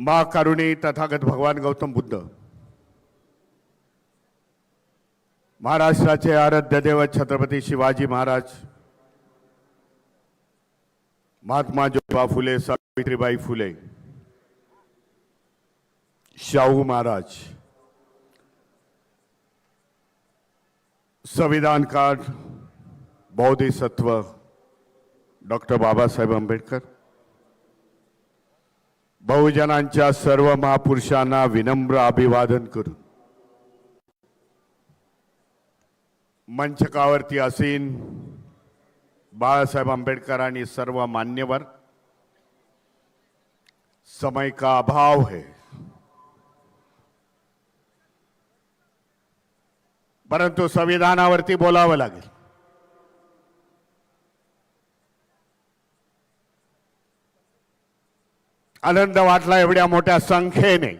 मा कारुणी तथागत भगवान गौतम बुद्ध. महाराष्ट्राचे आराध्य देव छत्रपती शिवाजी महाराज महात्मा ज्योतिबा फुले सावित्रीबाई फुले शाहू महाराज संविधान कार्ड बौद्धिसत्व डॉक्टर बाबासाहेब आंबेडकर बहुजनांच्या सर्व महापुरुषांना विनम्र अभिवादन करून मंचकावरती असीन बाळासाहेब आंबेडकर आणि सर्व मान्यवर समय का अभाव है? परंतु संविधानावरती बोलावं लागेल. आनंद वाटला एवढ्या मोठ्या संख्येने.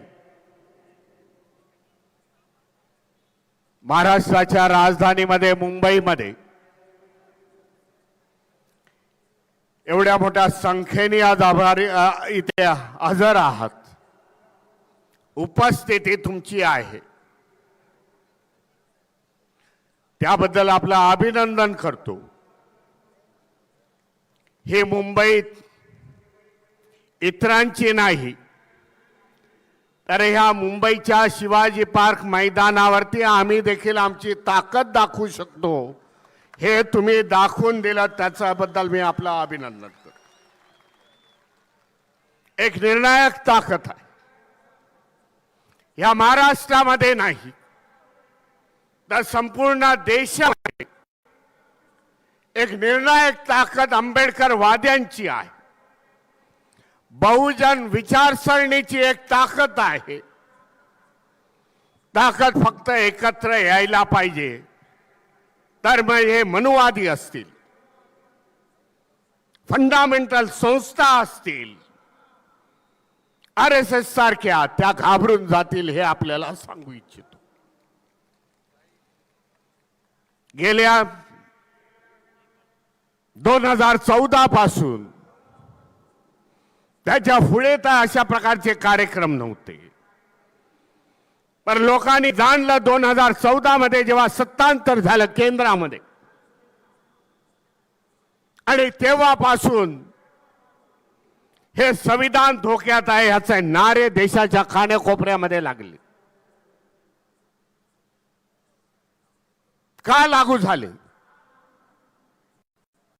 महाराष्ट्राच्या राजधानीमध्ये मुंबईमध्ये एवढ्या मोठ्या संख्येने आज आभारी इथे हजर आहात. उपस्थिती तुमची आहे. त्याबद्दल आपलं अभिनंदन करतो. हे मुंबईत इतरांची नाही. तर ह्या मुंबईच्या शिवाजी पार्क मैदानावरती आम्ही देखील आमची ताकद दाखवू शकतो. हे तुम्ही दाखवून दिलं त्याच्याबद्दल मी आपलं अभिनंदन करतो. एक निर्णायक ताकद आहे. ह्या महाराष्ट्रामध्ये नाही. तर संपूर्ण देशामध्ये एक निर्णायक ताकद आंबेडकर वाद्यांची आहे. बहुजन विचारसरणीची एक ताकद आहे. ताकद फक्त एकत्र यायला पाहिजे. तर मग हे मनुवादी असतील. फंडामेंटल संस्था असतील. आर एस एस सारख्या त्या घाबरून जातील हे आपल्याला सांगू इच्छितो. गेल्या दोन हजार चौदा पासून त्याच्या पुढे तर अशा प्रकारचे कार्यक्रम नव्हते. पण लोकांनी जाणलं दोन हजार चौदा मध्ये जेव्हा सत्तांतर झालं केंद्रामध्ये. आणि तेव्हापासून हे संविधान धोक्यात आहे ह्याचे नारे देशाच्या कानेकोपऱ्यामध्ये लागले. का लागू झाले?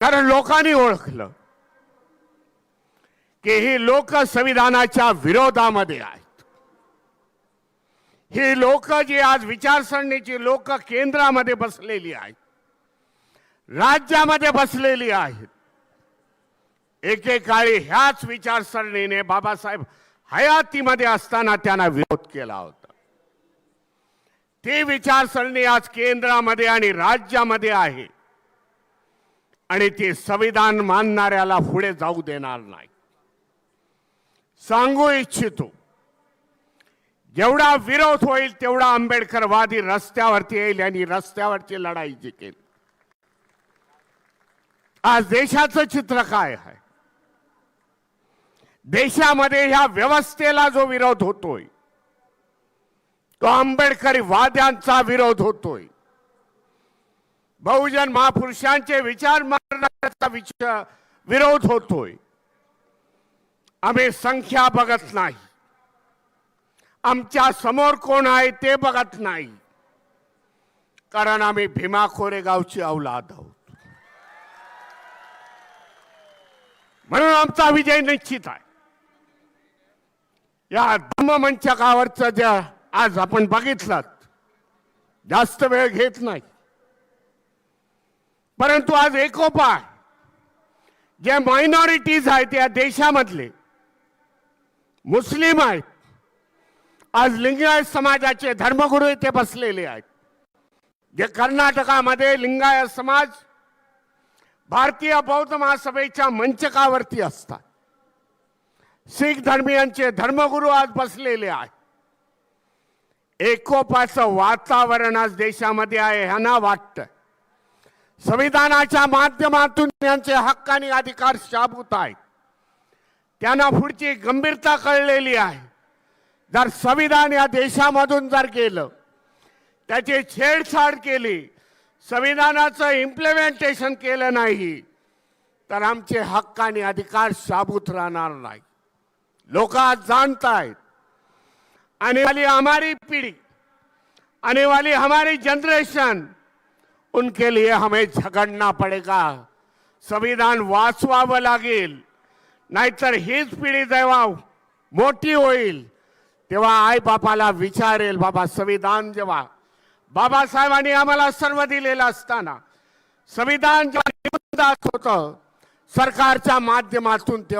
कारण लोकांनी ओळखलं. की ही लोक संविधानाच्या विरोधामध्ये आहेत. ही लोक जी आज विचारसरणीची लोक केंद्रामध्ये बसलेली आहेत राज्यामध्ये बसलेली आहेत एकेकाळी ह्याच विचारसरणीने बाबासाहेब हयातीमध्ये असताना त्यांना विरोध केला होता. ती विचारसरणी आज केंद्रामध्ये आणि राज्यामध्ये आहे आणि ती संविधान मानणाऱ्याला पुढे जाऊ देणार नाही. सांगू इच्छितो. जेवढा विरोध होईल तेवढा आंबेडकरवादी रस्त्यावरती येईल आणि रस्त्यावरची लढाई जिंकेल. आज देशाचं चित्र काय आहे? देशामध्ये ह्या व्यवस्थेला जो विरोध होतोय तो आंबेडकरी वाद्यांचा विरोध होतोय. बहुजन महापुरुषांचे विचार मारण्याचा विचार विरोध होतोय. आम्ही संख्या बघत नाही. आमच्यासमोर कोण आहे ते बघत नाही. कारण आम्ही भीमा कोरेगावची औलाद आहोत. म्हणून आमचा विजय निश्चित आहे. या धम्ममंचकावरचं ज्या आज आपण बघितलं जास्त वेळ घेत नाही. परंतु आज एकोपा जे मायनॉरिटीज आहेत या देशामधले मुस्लिम आहेत. आज लिंगायत समाजाचे धर्मगुरू इथे बसलेले आहेत. जे कर्नाटकामध्ये लिंगायत समाज भारतीय बौद्ध महासभेच्या मंचकावरती असतात. शीख धर्मियांचे धर्मगुरू आज बसलेले आहेत. एकोपाचं वातावरण आज देशामध्ये आहे ह्यांना वाटतं संविधानाच्या माध्यमातून त्यांचे हक्क आणि अधिकार शाबूत आहेत. त्यांना पुढची गंभीरता कळलेली आहे. जर संविधान या देशामधून जर केलं त्याची छेडछाड केली संविधानाचं इम्प्लिमेंटेशन केलं नाही तर आमचे हक्क आणि अधिकार साबूत राहणार नाही. लोक आज आहेत आने वाली हमारी पीढ़ी आने वाली हमारी जनरेशन उनके लिए हमें झगड़ना पड़ेगा. संविधान वाचवावं लागेल. नाहीतर हीच पिढी जेव्हा मोठी होईल तेव्हा आई बापाला विचारेल बाबा संविधान जेव्हा बाबासाहेबांनी आम्हाला सर्व दिलेलं असताना संविधान जेव्हा होतं सरकारच्या माध्यमातून ते